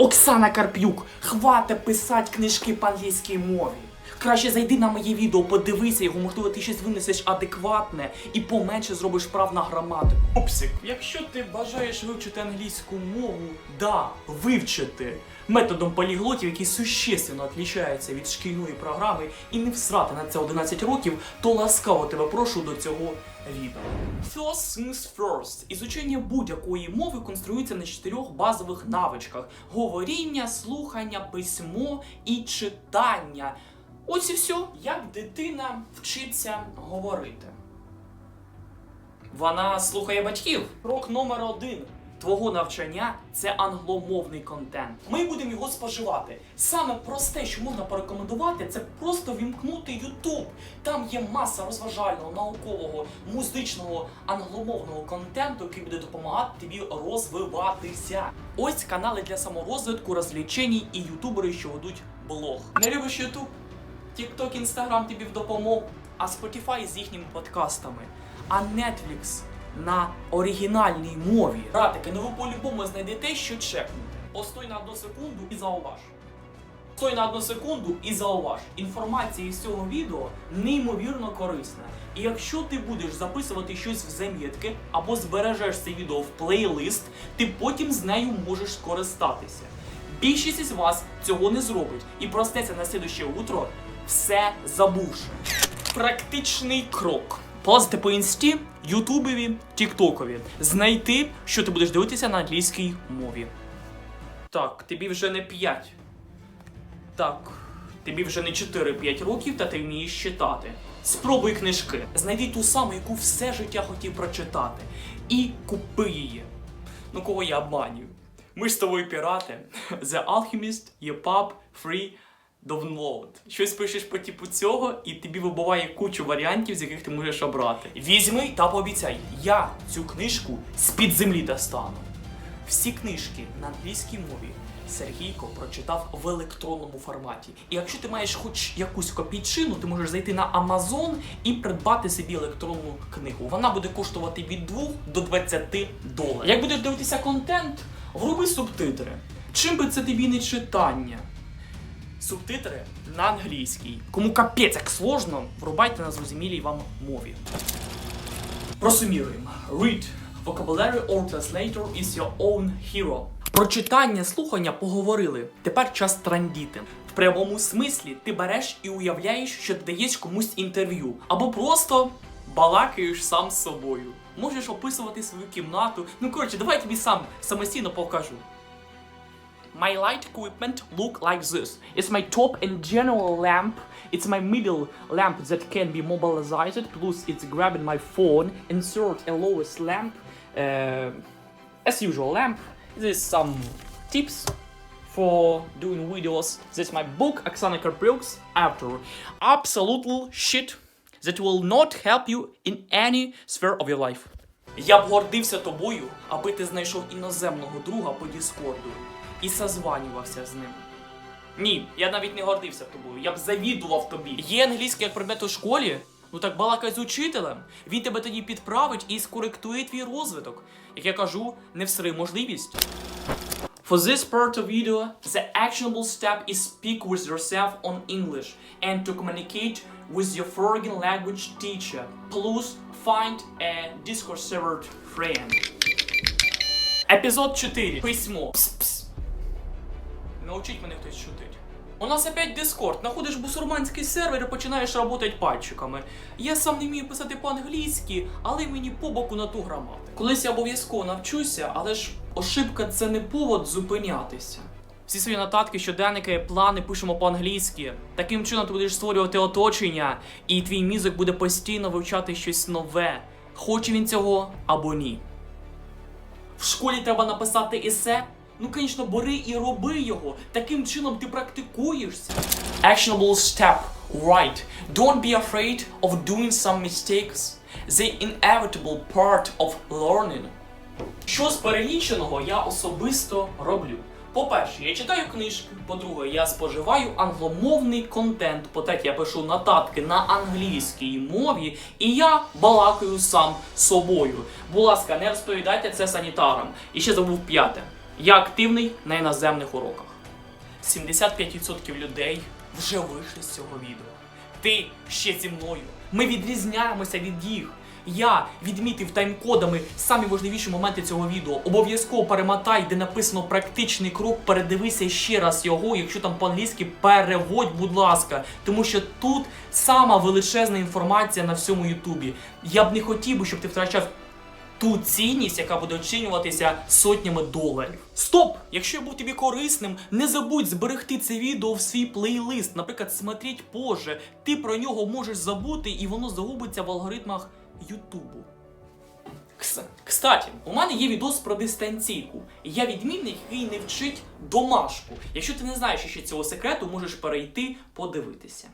Оксана Карп'юк, хвата писати книжки по англійській мові. Краще зайди на моє відео, подивися його, можливо, ти щось винесеш адекватне і поменше зробиш прав на граматику. Пупсик, якщо ти бажаєш вивчити англійську мову, да, вивчити методом поліглотів, який существенно відрізняється від шкільної програми, і не всрати на це 11 років, то ласкаво тебе прошу до цього відео. First things first. Ізучення будь-якої мови конструюється на чотирьох базових навичках: говоріння, слухання, письмо і читання. Ось і все. Як дитина вчиться говорити? Вона слухає батьків. Крок номер один твого навчання це англомовний контент. Ми будемо його споживати. Саме просте, що можна порекомендувати, це просто вімкнути YouTube. Там є маса розважального, наукового, музичного, англомовного контенту, який буде допомагати тобі розвиватися. Ось канали для саморозвитку, розлічень і ютубери, що ведуть блог. Не любиш YouTube? TikTok, Instagram тобі в допомогу, а Spotify з їхніми подкастами, а Netflix на оригінальній мові. Братики, ну ви по-любому знайдете, що чекнути. Постой на одну секунду і зауваж. Стой на одну секунду і зауваж. Інформація із цього відео неймовірно корисна. І якщо ти будеш записувати щось в замітки або збережеш це відео в плейлист, ти потім з нею можеш скористатися. Більшість із вас цього не зробить і проснеться на слідуще утро, все забувши. Практичний крок. Полазити по інсті, ютубові, тіктокові. Знайти, що ти будеш дивитися на англійській мові. Так, тобі вже не 5. Так, тобі вже не 4-5 років, та ти вмієш читати. Спробуй книжки. Знайди ту саму, яку все життя хотів прочитати. І купи її. Ну кого я обманюю? Ми ж з тобою пірати. The Alchemist, EPUB, Free, Download. Щось пишеш по типу цього, і тобі вибуває кучу варіантів, з яких ти можеш обрати. Візьми та пообіцяй, я цю книжку з-під землі достану. Всі книжки на англійській мові Сергійко прочитав в електронному форматі. І якщо ти маєш хоч якусь копійчину, ти можеш зайти на Amazon і придбати собі електронну книгу. Вона буде коштувати від 2 до 20 доларів. Як будеш дивитися контент, вруби субтитри. Чим би це тобі не читання? Субтитри на англійській. Кому капець як сложно, врубайте на зрозумілій вам мові. Просуміруємо. Read. Vocabulary or translator is your own hero. Про читання, слухання поговорили. Тепер час трандіти. В прямому смислі ти береш і уявляєш, що ти даєш комусь інтерв'ю, або просто балакаєш сам з собою. Можеш описувати свою кімнату. Ну коротше, давай я тобі сам самостійно покажу. My light equipment look like this. It's my top and general lamp. It's my middle lamp that can be mobilized. Plus it's grabbing my phone. Insert a lowest lamp. Uh, as usual lamp. This is some tips for doing videos. This is my book, Oksana Karpyuk's After. Absolutely shit that will not help you in any sphere of your life. Я б гордився тобою, аби ти знайшов іноземного друга по Діскорду і созванювався з ним. Ні, я навіть не гордився тобою, я б завідував тобі. Є англійський як предмет у школі? Ну так балакай з учителем. Він тебе тоді підправить і скоректує твій розвиток. Як я кажу, не всри можливість. For this part of video, the actionable step is speak with yourself on English and to communicate with your foreign language teacher. Plus, find a Discord server friend. Епізод 4. Письмо. Пс-пс. Научить мене хтось шутить. У нас опять Discord. Находиш бусурманський сервер і починаєш работать пальчиками. Я сам не вмію писати по-англійськи, але мені по боку на ту граматику. Колись я обов'язково навчуся, але ж ошибка це не повод зупинятися. Всі свої нотатки, щоденники, плани пишемо по-англійськи. Таким чином ти будеш створювати оточення, і твій мізок буде постійно вивчати щось нове, хоче він цього або ні. В школі треба написати есе. Ну, звісно, бери і роби його. Таким чином ти практикуєшся. Actionable step. Right. Don't be afraid of doing some mistakes. The inevitable part of learning. Що з переліченого я особисто роблю? По-перше, я читаю книжки. По-друге, я споживаю англомовний контент. По-третє, я пишу нотатки на англійській мові, і я балакаю сам собою. Будь ласка, не розповідайте це санітарам. І ще забув п'яте. Я активний на іноземних уроках. 75% людей вже вийшли з цього відео. Ти ще зі мною. Ми відрізняємося від їх. Я відмітив таймкодами самі важливіші моменти цього відео. Обов'язково перемотай, де написано практичний крок. Передивися ще раз його. Якщо там по-англійськи, переводь, будь ласка. Тому що тут сама величезна інформація на всьому Ютубі. Я б не хотів щоб ти втрачав ту цінність, яка буде оцінюватися сотнями доларів. Стоп! Якщо я був тобі корисним, не забудь зберегти це відео в свій плейлист. Наприклад, смотреть позже. Ти про нього можеш забути, і воно загубиться в алгоритмах Ютубу. Кс- Кстати, у мене є відос про дистанційку. Я відмінник, який не вчить домашку. Якщо ти не знаєш ще цього секрету, можеш перейти подивитися.